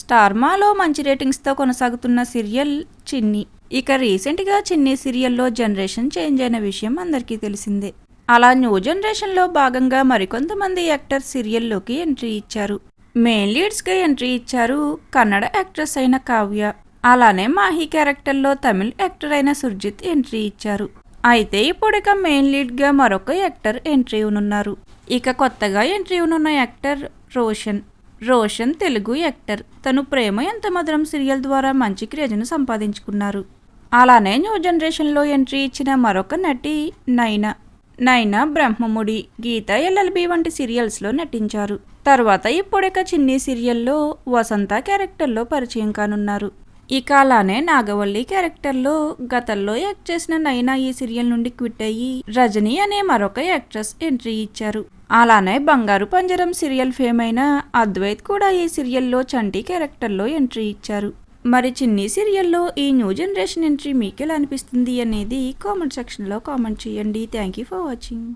స్టార్మాలో మంచి రేటింగ్స్తో కొనసాగుతున్న సీరియల్ చిన్ని. ఇక రీసెంట్గా చిన్ని సీరియల్లో జనరేషన్ చేంజ్ అయిన విషయం అందరికీ తెలిసిందే. అలా న్యూ జనరేషన్లో భాగంగా మరికొంతమంది యాక్టర్ సీరియల్లోకి ఎంట్రీ ఇచ్చారు. మెయిన్ లీడ్స్గా ఎంట్రీ ఇచ్చారు కన్నడ యాక్ట్రెస్ అయిన కావ్య. అలానే మాహి క్యారెక్టర్లో తమిళ్ యాక్టర్ అయిన సుర్జిత్ ఎంట్రీ ఇచ్చారు. అయితే ఇప్పుడిక మెయిన్ లీడ్గా మరొక యాక్టర్ ఎంట్రీ ఉన్నారు ఇక కొత్తగా ఎంట్రీ ఉన్న యాక్టర్ రోషన్. రోషన్ తెలుగు యాక్టర్. తను ప్రేమ ఎంత మధురం సీరియల్ ద్వారా మంచి క్రేజ్ను సంపాదించుకున్నారు. అలానే న్యూ జనరేషన్లో ఎంట్రీ ఇచ్చిన మరొక నటి నైనా. నైనా బ్రహ్మముడి గీత ఎల్ఎల్బి వంటి సీరియల్స్లో నటించారు. తర్వాత ఇప్పుడిక చిన్ని సీరియల్లో వసంత క్యారెక్టర్లో పరిచయం కానున్నారు. ఇక అలానే నాగవల్లి క్యారెక్టర్లో గతంలో యాక్ట్ చేసిన నైనా ఈ సీరియల్ నుండి క్విట్ అయ్యి రజనీ అనే మరొక యాక్ట్రెస్ ఎంట్రీ ఇచ్చారు. అలానే బంగారు పంజరం సీరియల్ ఫేమ్ అయిన అద్వైత్ కూడా ఈ సీరియల్లో చంటి క్యారెక్టర్లో ఎంట్రీ ఇచ్చారు. మరి చిన్ని సీరియల్లో ఈ న్యూ జనరేషన్ ఎంట్రీ మీకు ఎలా అనిపిస్తుంది అనేది కామెంట్ సెక్షన్లో కామెంట్ చేయండి. Thank you for watching.